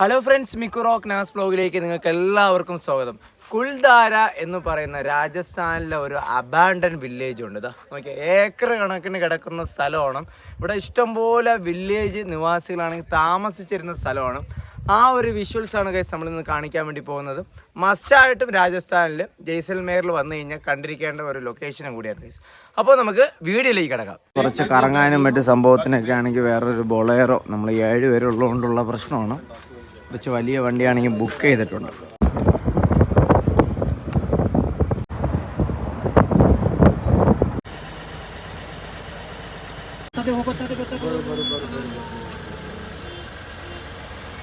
Hello friends മിക്കുറോക്ക് നാസ് ബ്ലോഗിലേക്ക് നിങ്ങൾക്ക് എല്ലാവർക്കും സ്വാഗതം. കുൽധാര എന്ന് പറയുന്ന രാജസ്ഥാനിലെ ഒരു അബാൻഡൻ വില്ലേജ് ഉണ്ട്. ഇതാ ഏക്കർ കണക്കിന് കിടക്കുന്ന സ്ഥലമാണ്. ഇവിടെ ഇഷ്ടംപോലെ വില്ലേജ് നിവാസികളാണെങ്കിൽ താമസിച്ചിരുന്ന സ്ഥലമാണ്. ആ ഒരു വിഷ്വൽസ് ആണ് ഗൈസ് നമ്മൾ ഇന്ന് കാണിക്കാൻ വേണ്ടി പോകുന്നത്. മസ്റ്റായിട്ടും രാജസ്ഥാനിൽ ജയ്സൽമേറിൽ വന്നു കഴിഞ്ഞാൽ കണ്ടിരിക്കേണ്ട ഒരു ലൊക്കേഷനും കൂടിയാണ് കൈസ് അപ്പോൾ നമുക്ക് വീഡിയോയിലേക്ക് കിടക്കാം. കുറച്ച് കറങ്ങാനും മറ്റു സംഭവത്തിനൊക്കെ ആണെങ്കിൽ വേറൊരു ബൊളേറോ നമ്മൾ ഏഴ് പേരുള്ളതുകൊണ്ടുള്ള പ്രശ്നമാണ്. കുറച്ച് വലിയ വണ്ടിയാണെങ്കിൽ ബുക്ക് ചെയ്തിട്ടുണ്ട്.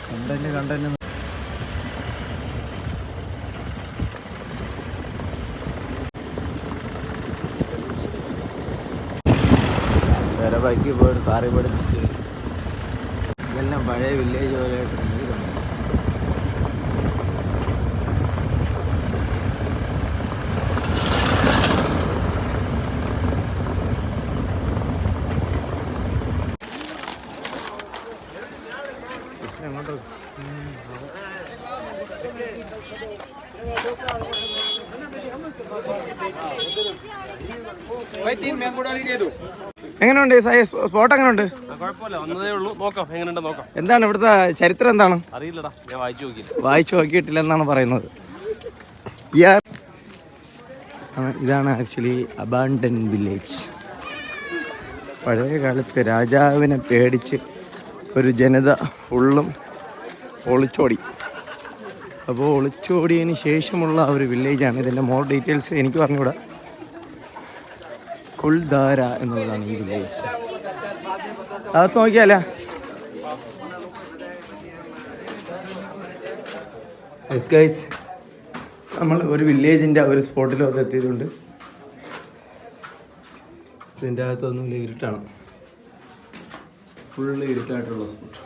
Content content. വേറെ ബൈക്കിൽ പോയിട്ട് കാറിൽ പോയിട്ട് ഇതെല്ലാം പഴയ വില്ലേജ് പോലെ ആയിട്ട് എനിക്ക് തോന്നുന്നു കൃഷ്ണൻ എങ്ങോട്ടോ എങ്ങനെയുണ്ട് സ്പോട്ട് എങ്ങനെയുണ്ട്? എന്താണ് ഇവിടുത്തെ ചരിത്രം എന്താണ്? അറിയില്ലടാ ഞാൻ വായിച്ചു നോക്കിയില്ല. വായിച്ചു നോക്കിയിട്ടില്ല എന്നാണ് പറയുന്നത്. ഇതാണ് ആക്ച്വലി അബാണ്ടൻ വില്ലേജ് പഴയ കാലത്ത് രാജാവിനെ പേടിച്ച് ഒരു ജനത ഫുള്ളും ഒളിച്ചോടി അപ്പോൾ ഒളിച്ചോടിയതിന് ശേഷമുള്ള ഒരു വില്ലേജാണ് ഇതിന്റെ മോർ ഡീറ്റെയിൽസ് എനിക്ക് പറഞ്ഞുകൂടാ. കുൾധാര എന്നുള്ളതാണ് ഈ വില്ലേജ് അത് നോക്കിയാലേ? യെസ് നമ്മൾ ഒരു വില്ലേജിന്റെ ഒരു സ്പോട്ടിലൊക്കെ എത്തിയിട്ടുണ്ട്. ഇതിന്റെ അകത്തൊന്നും ഇരുട്ടാണ്. ഫുള്ള് ഇരുട്ടായിട്ടുള്ള സ്പോട്ട്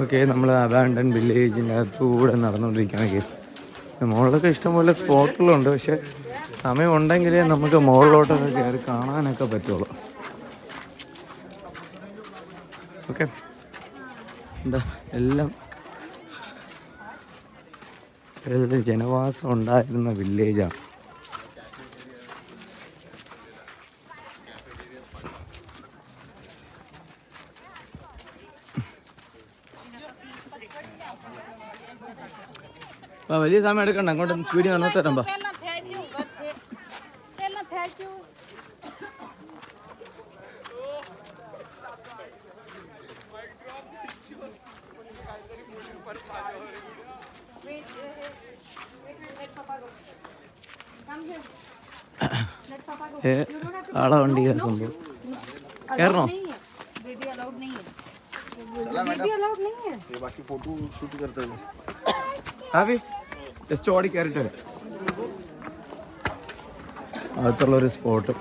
ഓക്കെ നമ്മൾ അബാൻഡൻ വില്ലേജിന്റെ അകത്തൂടെ നടന്നുകൊണ്ടിരിക്കുകയാണ് കേസ് മുകളിലൊക്കെ ഇഷ്ടംപോലെ സ്പോട്ടുകളുണ്ട് പക്ഷെ സമയം ഉണ്ടെങ്കിലേ നമുക്ക് മുകളിലോട്ടൊക്കെ കയറി കാണാനൊക്കെ പറ്റുള്ളൂ. ഓക്കെ എന്താ എല്ലാം ജനവാസം ഉണ്ടായിരുന്ന വില്ലേജാണ് വലിയ സമയം എടുക്കണ്ട അങ്ങോട്ട് സ്പീഡിൽ നടന്നു തരാം Tela thaju, bathe. Tela thaju. Wait, wait, wait, let Papa go. Come here. Let Papa go. ഏ, ആളെ വണ്ടി സംഭവം കയറണോ Baby allowed नहीं है. Baby allowed नहीं है. ആവി ജസ്റ്റ് ഓടി കയറിട്ട് വരാം. അകത്തുള്ള ഒരു സ്പോട്ട്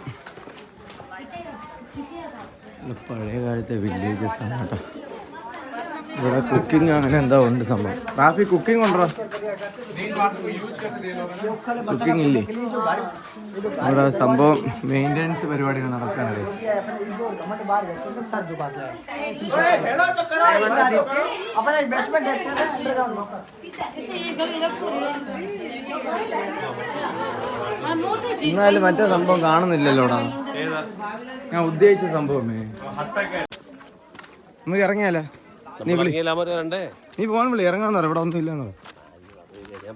പഴയ കാലത്തെ വില്ലേജസ് ആണ് കേട്ടോ. ഇവിടെ കുക്കിംഗ് അങ്ങനെ എന്താ ഉണ്ട് സംഭവം? റാഫി കുക്കിംഗ് ഉണ്ടോ കുക്കിംഗ് ഇല്ലേ? ഇവിടെ സംഭവം മെയിന്റെനൻസ് പരിപാടികൾ നടക്കാണ്. എന്നാലും മറ്റേ സംഭവം കാണുന്നില്ലല്ലോടാ ഞാൻ ഉദ്ദേശിച്ച സംഭവമേ. നമുക്ക് ഇറങ്ങിയാലേ? നീ വിളി. ഇറങ്ങിയില്ലാമോ രണ്ടേ നീ പോകാൻ വിളി. ഇറങ്ങാന്ന് ഇവിടെ ഒന്നും ഇല്ലെന്ന്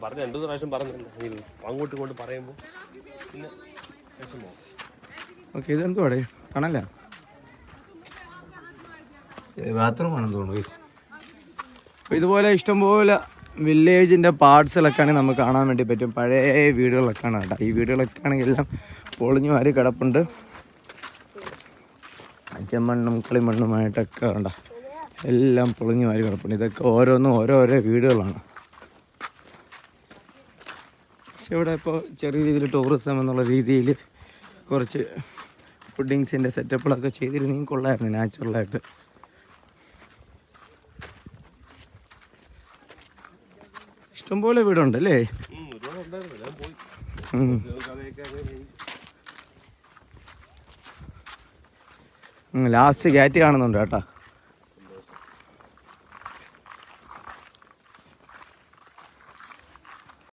പറഞ്ഞ രണ്ടു പ്രാവശ്യം പറഞ്ഞില്ല അങ്ങോട്ട് കൊണ്ട് ഇങ്ങോട്ടും പറയുമ്പോൾ പിന്നെ വിഷമോ? ഓക്കെ ഇതെന്തുവാടേ കാണല്ല ബാത്റൂം ആണെന്ന് തോന്നുന്നു ഇതുപോലെ ഇഷ്ടംപോലെ വില്ലേജിന്റെ പാർട്സുകളൊക്കെയാണ് നമുക്ക് കാണാൻ വേണ്ടി പറ്റും. പഴയ വീടുകളൊക്കെയാണ് കേട്ടോ. ഈ വീടുകളൊക്കെ ആണെങ്കിൽ എല്ലാം പൊളിഞ്ഞു വാരി കിടപ്പുണ്ട്. ചെമ്മണ്ണും കളിമണ്ണുമായിട്ടൊക്കെ ഉണ്ട? എല്ലാം പൊളിഞ്ഞു വാരി കിടപ്പുണ്ട്. ഇതൊക്കെ ഓരോന്നും ഓരോരോ വീടുകളാണ്. പക്ഷെ ഇവിടെ ഇപ്പോൾ ചെറിയ രീതിയിൽ ടൂറിസം എന്നുള്ള രീതിയിൽ കുറച്ച് ഫുഡിങ്സിന്റെ സെറ്റപ്പുകളൊക്കെ ചെയ്തിരുന്നെങ്കിൽ കൊള്ളായിരുന്നു നാച്ചുറലായിട്ട് ഇഷ്ടംപോലെ വീടുണ്ട് അല്ലേ? ലാസ്റ്റ് ഗേറ്റ് കാണുന്നുണ്ട് കേട്ടോ.